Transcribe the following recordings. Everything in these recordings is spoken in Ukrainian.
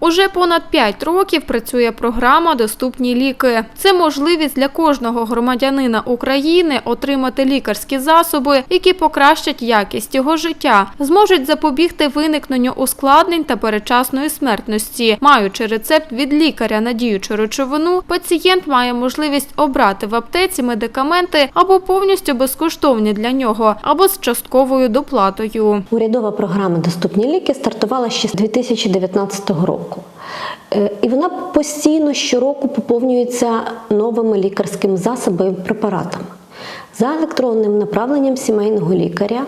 Уже понад 5 років працює програма Доступні ліки. Це можливість для кожного громадянина України отримати лікарські засоби, які покращать якість його життя, зможуть запобігти виникненню ускладнень та передчасної смертності. Маючи рецепт від лікаря на діючу речовину, пацієнт має можливість обрати в аптеці медикаменти або повністю безкоштовні для нього, або з частковою доплатою. Урядова програма Доступні ліки стартувала ще з 2019 року. Е, І вона постійно щороку поповнюється новими лікарськими засобами препаратами. За електронним направленням сімейного лікаря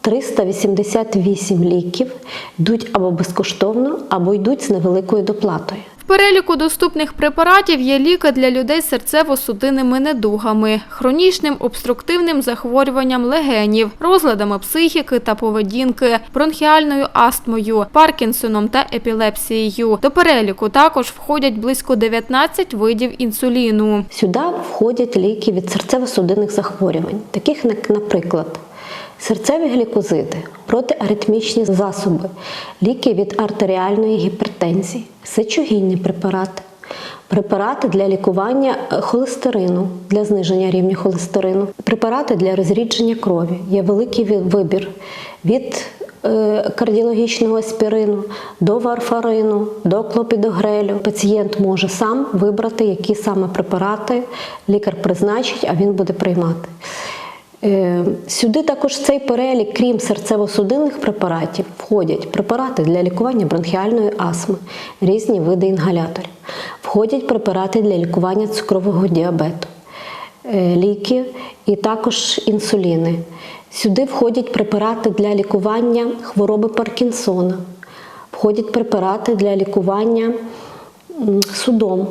388 ліків йдуть або безкоштовно, або йдуть з невеликою доплатою. Переліку доступних препаратів є ліки для людей з серцево-судинними недугами, хронічним обструктивним захворюванням легенів, розладами психіки та поведінки, бронхіальною астмою, Паркінсоном та епілепсією. До переліку також входять близько 19 видів інсуліну. Сюди входять ліки від серцево-судинних захворювань, таких як, наприклад, серцеві глікозиди, протиаритмічні засоби, ліки від артеріальної гіпертензії, сечогінні препарати, препарати для лікування е, холестерину, для зниження рівня холестерину, препарати для розрідження крові. Є великий вибір від е, кардіологічного аспірину до варфарину, до клопідогрелю. Пацієнт може сам вибрати, які саме препарати лікар призначить, а він буде приймати. Е, Сюди також цей перелік, крім серцево-судинних препаратів, входять препарати для лікування бронхіальної астми, різні види інгаляторів. Входять препарати для лікування цукрового діабету, е, ліки і також інсуліни. Сюди входять препарати для лікування хвороби Паркінсона, входять препарати для лікування судом,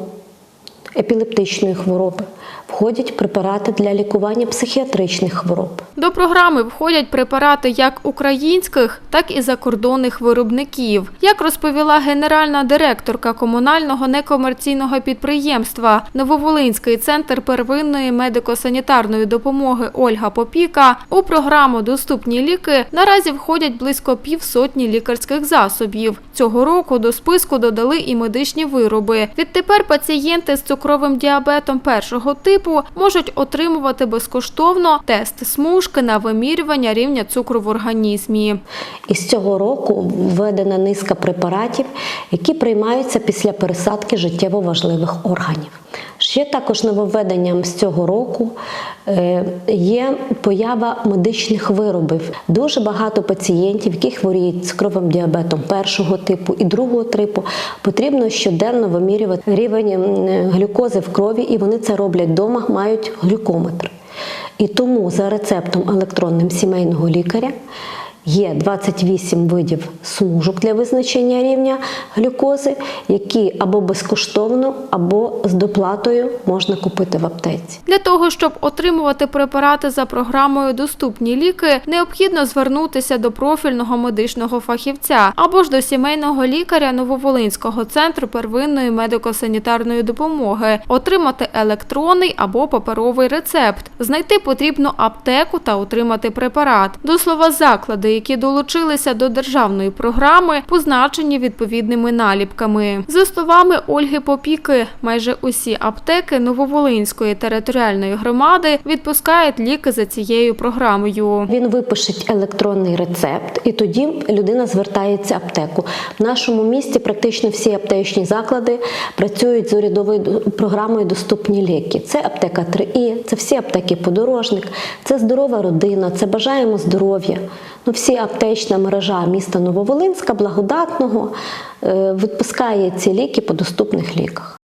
епілептичної хвороби, входять препарати для лікування психіатричних хвороб. До програми входять препарати як українських, так і закордонних виробників. Як розповіла генеральна директорка комунального некомерційного підприємства Нововолинський центр первинної медико-санітарної допомоги Ольга Попіка, у програму Доступні ліки наразі входять близько півсотні лікарських засобів. Цього року до списку додали і медичні вироби. Відтепер пацієнти з цукровим діабетом першого типу можуть отримувати безкоштовно тест смужки на вимірювання рівня цукру в організмі. І з цього року введена низка препаратів, які приймаються після пересадки життєво важливих органів. Ще також нововведенням з цього року е, є поява медичних виробів. Дуже багато пацієнтів, які хворіють цукровим діабетом першого типу і другого типу, потрібно щоденно вимірювати рівень глюкози в крові, і вони це роблять вдома, мають глюкометр. І тому за рецептом електронним сімейного лікаря є 28 видів смужок для визначення рівня глюкози, які або безкоштовно, або з доплатою можна купити в аптеці. Для того, щоб отримувати препарати за програмою Доступні ліки, необхідно звернутися до профільного медичного фахівця або ж до сімейного лікаря Нововолинського центру первинної медико-санітарної допомоги, отримати електронний або паперовий рецепт, знайти потрібну аптеку та отримати препарат. До слова, заклади, які долучилися до державної програми, позначені відповідними наліпками. За словами Ольги Попіки, майже усі аптеки Нововолинської територіальної громади відпускають ліки за цією програмою. Він випише електронний рецепт, і тоді людина звертається в аптеку. В нашому місті практично всі аптечні заклади працюють з урядовою програмою Доступні ліки. Це аптека 3І, це всі аптеки подорожник, це здорова родина, це бажаємо здоров'я. Ну, всі аптечна мережа міста Нововолинська, благодатного е, відпускає ці ліки по доступних ліках.